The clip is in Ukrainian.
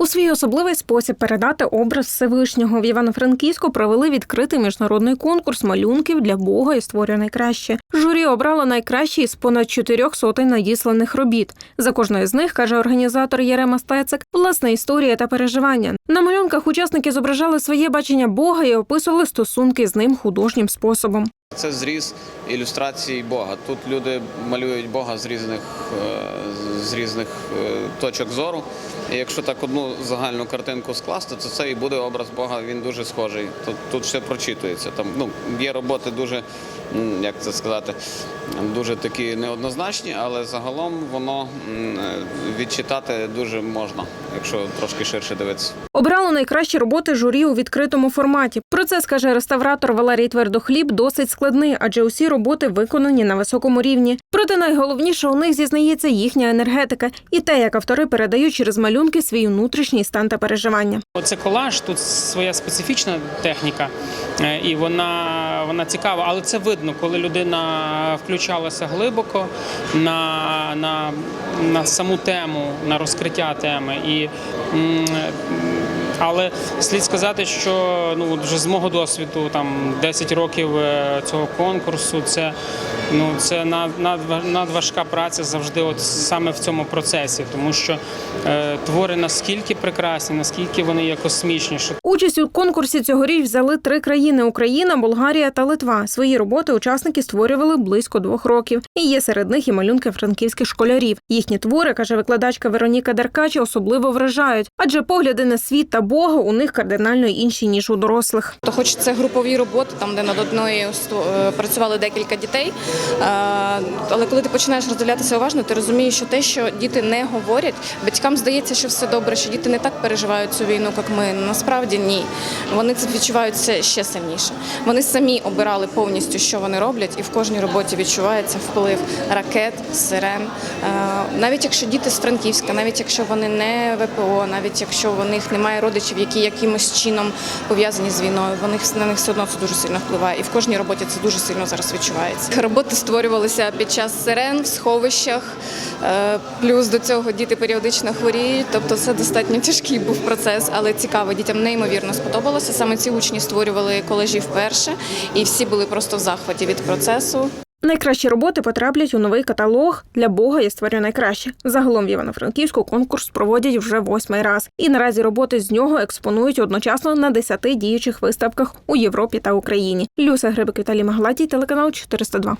У свій особливий спосіб передати образ Всевишнього в Івано-Франківську провели відкритий міжнародний конкурс малюнків для Бога і створює найкраще. Журі обрало найкращі із понад чотирьох сотень надісланих робіт. За кожною з них каже організатор Єрема Стецик, власна історія та переживання. На малюнках учасники зображали своє бачення Бога і описували стосунки з ним художнім способом. Це зріз ілюстрацій Бога. Тут люди малюють Бога з різних, е, з різних е, точок зору. І якщо так одну загальну картинку скласти, то це і буде образ Бога. Він дуже схожий. Тут, тут все прочитується. Там ну є роботи дуже, як це сказати, дуже такі неоднозначні, але загалом воно відчитати дуже можна, якщо трошки ширше дивитися. Обрало найкращі роботи журі у відкритому форматі. Процес каже реставратор Валерій Твердохліб, досить складний, адже усі роботи виконані на високому рівні. Проте найголовніше у них зізнається їхня енергетика і те, як автори передають через малюнки свій внутрішній стан та переживання. Оце колаж, тут своя специфічна техніка, е, і вона, вона цікава, але це видно, коли людина включалася глибоко на, на, на саму тему, на розкриття теми. І, м, але слід сказати, що ну, вже з мого досвіду, там 10 років е, цього конкурсу, це, ну, це над, надва- надважка праця завжди от саме в цьому процесі, тому що е, твори наскільки прекрасні, наскільки вони є космічні, Участь у конкурсі цьогоріч взяли три країни: Україна, Болгарія та Литва. Свої роботи учасники створювали близько двох років. І є серед них і малюнки франківських школярів. Їхні твори, каже викладачка Вероніка Деркач, особливо вражають, адже погляди на світ та Бога у них кардинально інші ніж у дорослих. То хоч це групові роботи, там де над одною е, працювали декілька дітей. е, Але коли ти починаєш роздивлятися уважно, ти розумієш, що те, що діти не говорять, батькам здається, що все добре, що діти не так переживають цю війну, як ми. Насправді ні. Вони це відчувають це ще сильніше. Вони самі обирали повністю, що вони роблять, і в кожній роботі відчувається вплив ракет, сирен. Е, Навіть якщо діти з Франківська, навіть якщо вони не ВПО, навіть якщо в них немає родичів, які якимось чином пов'язані з війною, вони на них все одно це дуже сильно впливає. І в кожній роботі це дуже сильно зараз відчувається. Роботи створювалися під час сирен в сховищах. е, Плюс до цього діти періодично хворіють. Тобто це достатньо тяжкий був процес, але цікаво. Дітям неймовірно сподобалося. Саме ці учні створювали колежі вперше, і всі були просто в захваті від процесу. Найкращі роботи потраплять у новий каталог для Бога я створюю найкраще. Загалом в Івано-Франківську конкурс проводять вже восьмий раз. І наразі роботи з нього експонують одночасно на десяти діючих виставках у Європі та Україні. Люся Грибик Віталій Маглатій, телеканал 402.